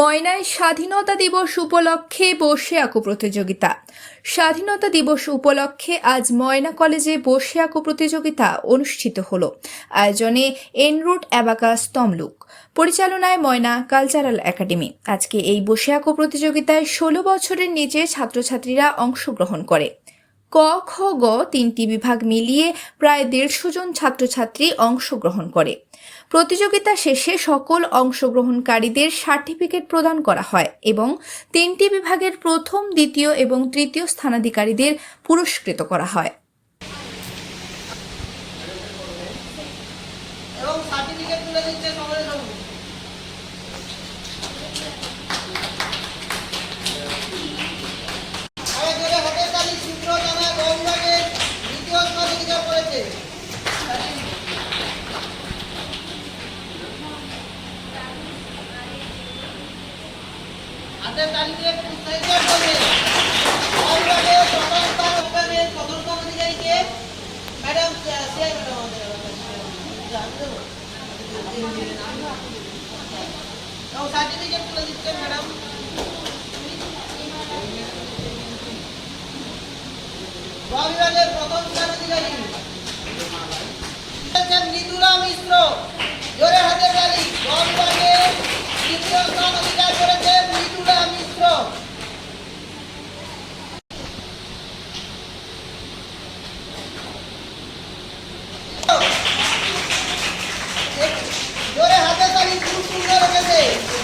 ময়নায় স্বাধীনতা দিবস উপলক্ষে বসে আঁকো প্রতিযোগিতা। স্বাধীনতা দিবস উপলক্ষে আজ ময়না কলেজে বসে আঁকো প্রতিযোগিতা অনুষ্ঠিত হলো। আয়োজনে এনরুট অ্যাবাকাস তমলুক পরিচালনায় ময়না কালচারাল একাডেমি। আজকে এই বসে আঁকো প্রতিযোগিতায় ষোলো বছরের নিচে ছাত্রছাত্রীরা অংশগ্রহণ করে। ক, খ, গ তিনটি বিভাগ মিলিয়ে প্রায় দেড়শো জন ছাত্রছাত্রী অংশগ্রহণ করে। প্রতিযোগিতা শেষে সকল অংশগ্রহণকারীদের সার্টিফিকেট প্রদান করা হয় এবং তিনটি বিভাগের প্রথম, দ্বিতীয় এবং তৃতীয় স্থানাধিকারীদের পুরস্কৃত করা হয়। এবং সার্টিফিকেট তুলে দিচ্ছে সকলের জন্য আরে জোরে হাতের তালি সূত্র জানা গৌরবের দ্বিতীয় স্থান অধিকার করেছে হাতের তালি দিয়ে উৎসাহিত করবে গৌরবের প্রথম স্থান গৌরবের প্রথম স্থান অধিকারীকে ম্যাডাম সিআই ম্যাডাম আমাদের জানতে এবং ম্যাডাম বিভাগের প্রথম স্থান অধিকারী হচ্ছেন মিশ্র জোরে হাতে তালি গ বিভাগের তৃতীয় স্থান অধিকার করেছে মৃদুলা মিশ্র জোরে হাতে তালি খুব সুন্দর রেখেছে তরুণী যাদব ওই,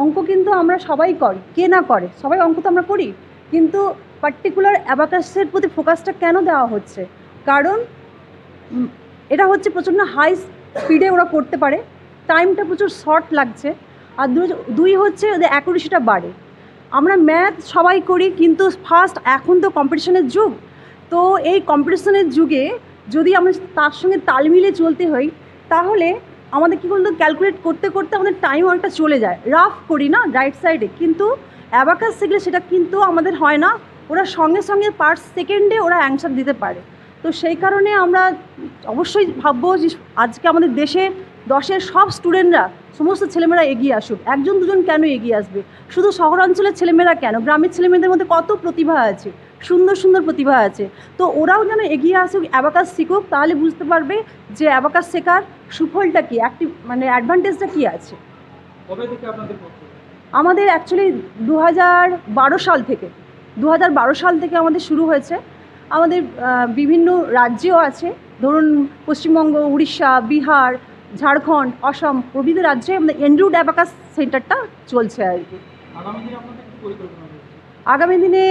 অঙ্ক কিন্তু আমরা সবাই করি, কে না করে? সবাই অঙ্ক তো আমরা করি, কিন্তু পার্টিকুলার অ্যাবাকাসের প্রতি ফোকাসটা কেন দেওয়া হচ্ছে? কারণ এটা হচ্ছে প্রচণ্ড হাই স্পিডে ওরা করতে পারে টাইমটা প্রচুর শর্ট লাগছে, আর দুই হচ্ছে ওদের অ্যাকুরেসিটা বাড়ে। আমরা ম্যাথ সবাই করি, কিন্তু ফার্স্ট এখন তো কম্পিটিশনের যুগ, তো এই কম্পিটিশনের যুগে যদি আমরা তার সঙ্গে তাল মিলিয়ে চলতে হই তাহলে আমাদের কী বলতো ক্যালকুলেট করতে করতে আমাদের টাইম অনেকটা চলে যায়। রাফ করি না রাইট সাইডে কিন্তু অ্যাবাকাস শিখলে সেটা কিন্তু আমাদের হয় না। ওরা সঙ্গে সঙ্গে পার সেকেন্ডে ওরা অ্যান্সার দিতে পারে। তো সেই কারণে আমরা অবশ্যই ভাববো যে আজকে আমাদের দেশে দশের সব স্টুডেন্টরা সমস্ত ছেলেমেয়েরা এগিয়ে আসুক। একজন দুজন কেন এগিয়ে আসবে? শুধু শহরাঞ্চলের ছেলেমেয়েরা কেন? গ্রামের ছেলেমেয়েদের মধ্যে কত প্রতিভা আছে? সুন্দর সুন্দর প্রতিভা আছে। তো ওরাও যেন এগিয়ে আসুক অ্যাবাকাস শিখুক তাহলে বুঝতে পারবে যে অ্যাবাকাস শেখার সুফলটা কী অ্যাক্টিভ মানে অ্যাডভান্টেজটা কী আছে। আমাদের অ্যাকচুয়ালি দু হাজার বারো সাল থেকে দু হাজার বারো সাল থেকে আমাদের শুরু হয়েছে। আমাদের বিভিন্ন রাজ্যেও আছে। ধরুন পশ্চিমবঙ্গ উড়িষ্যা বিহার ঝাড়খণ্ড অসম প্রভৃতি রাজ্যে আমাদের এনরুড অ্যাবাকাস সেন্টারটা চলছে আর কি। আগামী দিনে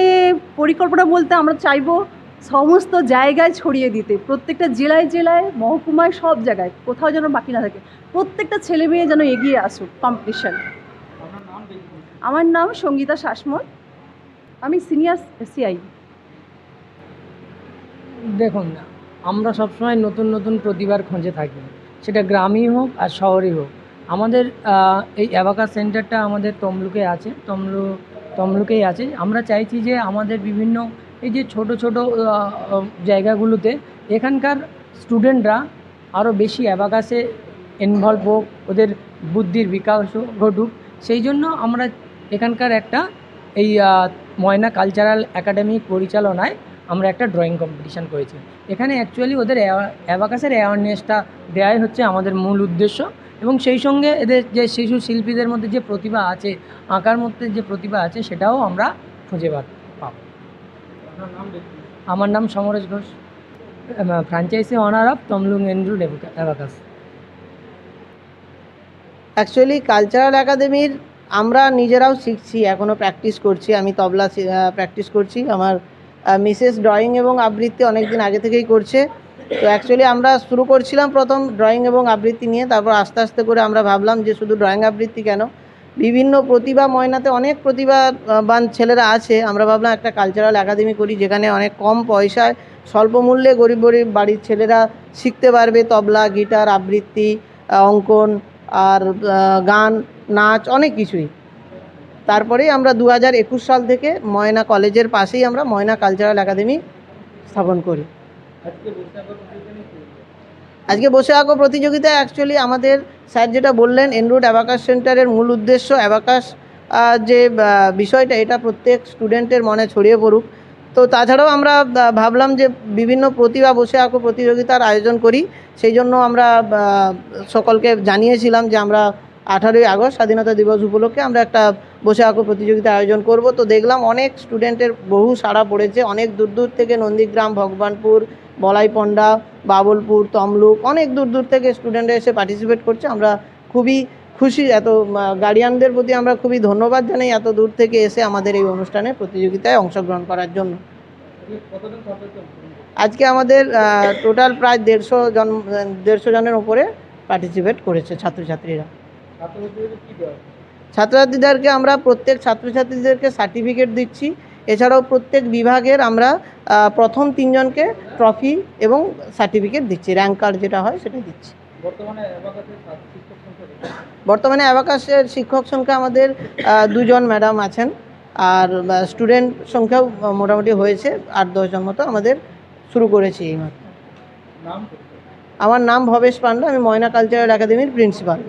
পরিকল্পনা বলতে আমরা চাইব সমস্ত জায়গায় ছড়িয়ে দিতে। প্রত্যেকটা জেলায় জেলায়, মহকুমায়, সব জায়গায়, কোথাও যেন বাকি না থাকে। প্রত্যেকটা ছেলে মেয়ে যেন এগিয়ে আসুক কম্পিটিশন আমার নাম সঙ্গীতা শাসমল। আমি সিনিয়র সিআই দেখুন, আমরা সবসময় নতুন নতুন প্রতিভার খোঁজে থাকি। সেটা গ্রামই হোক আর শহরই হোক। আমাদের এই অ্যাবাকাস সেন্টারটা আমাদের তমলুকে আছে। তমলু তমলুকেই আছে। আমরা চাইছি যে আমাদের বিভিন্ন এই যে ছোট ছোট জায়গাগুলোতে এখানকার স্টুডেন্টরা আরও বেশি অ্যাবাকাসে ইনভলভ হোক, ওদের বুদ্ধির বিকাশ ঘটুক। সেই জন্য আমরা এখানকার একটা এই ময়না কালচারাল একাডেমি পরিচালনায় আমরা একটা ড্রয়িং কম্পিটিশান করেছি। এখানে অ্যাকচুয়ালি ওদের অ্যাবাকাসের অ্যাওয়ারনেসটা দেওয়াই হচ্ছে আমাদের মূল উদ্দেশ্য। এবং সেই সঙ্গে এদের যে শিশু শিল্পীদের মধ্যে যে প্রতিভা আছে, আঁকার মধ্যে যে প্রতিভা আছে, সেটাও আমরা খুঁজে পাবো। আমার নাম Samaresh Ghosh. Franchise owner of Tamluk Andrew abacus. Actually cultural একাডেমির আমরা নিজেরাও শিখছি এখনও প্র্যাকটিস করছি। আমি তবলা প্র্যাকটিস করছি। আমার মিসেস ড্রয়িং এবং আবৃত্তি অনেক দিন আগে থেকেই করছে। তো অ্যাকচুয়ালি আমরা শুরু করছিলাম প্রথম ড্রয়িং এবং আবৃত্তি নিয়ে, তারপর আস্তে আস্তে করে আমরা ভাবলাম যে শুধু ড্রয়িং আবৃত্তি কেন? বিভিন্ন প্রতিভা ময়নাতে অনেক প্রতিভাবান ছেলেরা আছে। আমরা ভাবলাম একটা কালচারাল একাডেমি করি যেখানে অনেক কম পয়সায় স্বল্প মূল্যে গরিব গরিব বাড়ির ছেলেরা শিখতে পারবে তবলা, গিটার, আবৃত্তি অঙ্কন আর গান, নাচ, অনেক কিছুই। তারপরেই আমরা দু হাজার একুশ সাল থেকে ময়না কলেজের পাশেই আমরা ময়না কালচারাল একাডেমি স্থাপন করি। আজকে বসে আঁকো প্রতিযোগিতা অ্যাকচুয়ালি আমাদের স্যার যেটা বললেন এনরুট অ্যাবাকাস সেন্টারের মূল উদ্দেশ্য অ্যাবাকাস যে বিষয়টা, এটা প্রত্যেক স্টুডেন্টের মনে ছড়িয়ে পড়ুক। তো তাছাড়াও আমরা ভাবলাম যে বিভিন্ন প্রতিভা বসে আঁকো প্রতিযোগিতার আয়োজন করি। সেই জন্য আমরা সকলকে জানিয়েছিলাম যে আমরা আঠারোই আগস্ট স্বাধীনতা দিবস উপলক্ষে আমরা একটা বসে আঁকো প্রতিযোগিতা আয়োজন করব। তো দেখলাম অনেক স্টুডেন্টের বহু সাড়া পড়েছে। অনেক দূর দূর থেকে নন্দীগ্রাম, ভগবানপুর বলাইপন্ডা বাবলপুর তমলুক অনেক দূর দূর থেকে স্টুডেন্টরা এসে পার্টিসিপেট করছে। আমরা খুবই খুশি এত গার্ডিয়ানদের প্রতি আমরা খুবই ধন্যবাদ জানাই এত দূর থেকে এসে আমাদের এই অনুষ্ঠানে প্রতিযোগিতায় অংশগ্রহণ করার জন্য। আজকে আমাদের টোটাল প্রায় দেড়শো জন দেড়শো জনের উপরে পার্টিসিপেট করেছে ছাত্রছাত্রীরা? ছাত্রছাত্রীদেরকে আমরা প্রত্যেক ছাত্রছাত্রীদেরকে সার্টিফিকেট দিচ্ছি। এছাড়াও প্রত্যেক বিভাগের আমরা প্রথম তিনজনকে ট্রফি এবং সার্টিফিকেট দিচ্ছি। র্যাঙ্ক কার্ড যেটা হয় সেটা দিচ্ছি। বর্তমানে অ্যাবাকাসের শিক্ষক সংখ্যা আমাদের দুজন ম্যাডাম আছেন। আর স্টুডেন্ট সংখ্যাও মোটামুটি হয়েছে। আট দশজন মতো আমাদের শুরু করেছি এই মাত্র। আমার নাম ভবেশ পান্ডা। আমি ময়না কালচারাল একাডেমির প্রিন্সিপাল